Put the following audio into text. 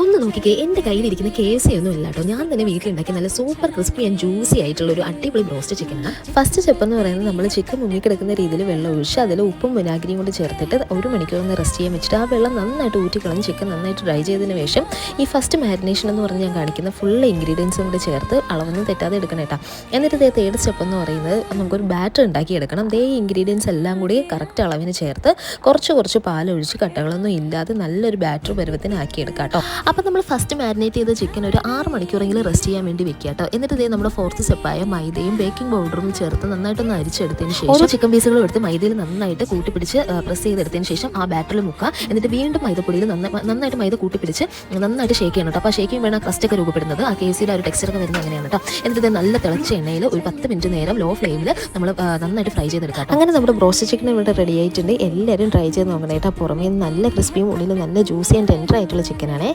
ഒന്ന് നോക്കിക്കേ എന്റെ കയ്യിലിരിക്കുന്ന കെ എഫ് സി ഒന്നും ഇല്ല കേട്ടോ. ഞാൻ തന്നെ വീട്ടിലുണ്ടാക്കിയ നല്ല സൂപ്പർ ക്രിസ്പി ആൻഡ് ജ്യൂസി ആയിട്ടുള്ള ഒരു അടിപൊളി ബ്രോസ്റ്റ് ചിക്കനാണ് ഫസ്റ്റ് സ്റ്റെപ്പ് എന്ന് പറയുന്നത് നമ്മൾ ചിക്കൻ മുങ്ങി കിടക്കുന്ന രീതിയിൽ വെള്ളം ഒഴിച്ച് അതിൽ ഉപ്പും വിനാഗിരിയും കൊണ്ട് ചേർത്തിട്ട് ഒരു മണിക്കൂർ ഒന്ന് റെസ്റ്റ് ചെയ്യാൻ വെച്ചിട്ട് ആ വെള്ളം നന്നായിട്ട് ഊറ്റിക്കളഞ്ഞ് ചിക്കൻ നന്നായിട്ട് ഡ്രൈ ചെയ്തതിന് ശേഷം ഈ ഫസ്റ്റ് മാരിനേഷൻ എന്ന് പറഞ്ഞ് ഞാൻ കാണിക്കുന്ന ഫുൾ ഇൻഗ്രീഡിയൻസും കൂടെ ചേർത്ത് അളവൊന്നും തെറ്റാതെ എടുക്കണം കേട്ടോ. എന്നിട്ട് ഇതേ തേർഡ് സ്റ്റെപ്പ് എന്ന് പറയുന്നത് നമുക്കൊരു ബാറ്റർ ഉണ്ടാക്കി എടുക്കണം. ദേ ഇൻഗ്രീഡിയൻസ് എല്ലാം കൂടി കറക്റ്റ് അളവിന് ചേർത്ത് കുറച്ച് കുറച്ച് പാലൊഴിച്ച് കട്ടകളൊന്നും ഇല്ലാതെ നല്ലൊരു ബാറ്റർ പരുവത്തിന് ആക്കി എടുക്കാം കേട്ടോ. അപ്പോൾ നമ്മൾ ഫസ്റ്റ് മാരിനേറ്റ് ചെയ്ത ചിക്കൻ ഒരു ആറ് മണിക്കൂറെങ്കിലും റെസ്റ്റ് ചെയ്യാൻ വേണ്ടി വെക്കുക കേട്ടോ. എന്നിട്ട് ഇതേ നമ്മുടെ ഫോർത്ത് സ്റ്റെപ്പായ മൈദയും ബേക്കിംഗ് പൗഡറും ചേർത്ത് നന്നായിട്ടൊന്ന് അരിച്ചെടുത്തതിന് ശേഷം ഓരോ ചിക്കൻ പീസുകളും എടുത്ത് മൈദയിൽ നന്നായിട്ട് കൂട്ടിപ്പിടിച്ച് പ്രസ് ചെയ്തെടുത്തതിന് ശേഷം ആ ബാറ്ററിൽ മുക്കുക. എന്നിട്ട് വീണ്ടും മൈദപ്പൊടിയിൽ നന്നായി നന്നായിട്ട് മൈദ കൂട്ടിപ്പിടിച്ച് നന്നായിട്ട് ഷേക്ക് ചെയ്യണം കേട്ടോ. അപ്പോൾ ഷേക്കിങ് വേണം ക്രസ്റ്റ് ഒക്കെ രൂപപ്പെടുന്നത്. ആ കേസിയുടെ ഒരു ടെക്സ്ചർ ഒക്കെ വരുന്നത് അങ്ങനെയാണ് കേട്ടോ. എന്നിട്ട് ഇത് നല്ല തിളച്ച എണ്ണയിൽ ഒരു പത്ത് മിനിറ്റ് നേരം ലോ ഫ്ലെയിമിൽ നമ്മൾ നന്നായിട്ട് ഫ്രൈ ചെയ്തെടുക്കാം. അങ്ങനെ നമ്മുടെ ബ്രോസ്റ്റ് ചിക്കൻ ഇവിടെ റെഡി ആയിട്ടുണ്ട്. എല്ലാവരും ട്രൈ ചെയ്ത് നോക്കണം കേട്ടോ. പുറമേ നല്ല ക്രിസ്പിയും ഉള്ളിൽ നല്ല ജ്യൂസി ആൻഡ് ടെൻഡർ ആയിട്ടുള്ള ചിക്കനാണേ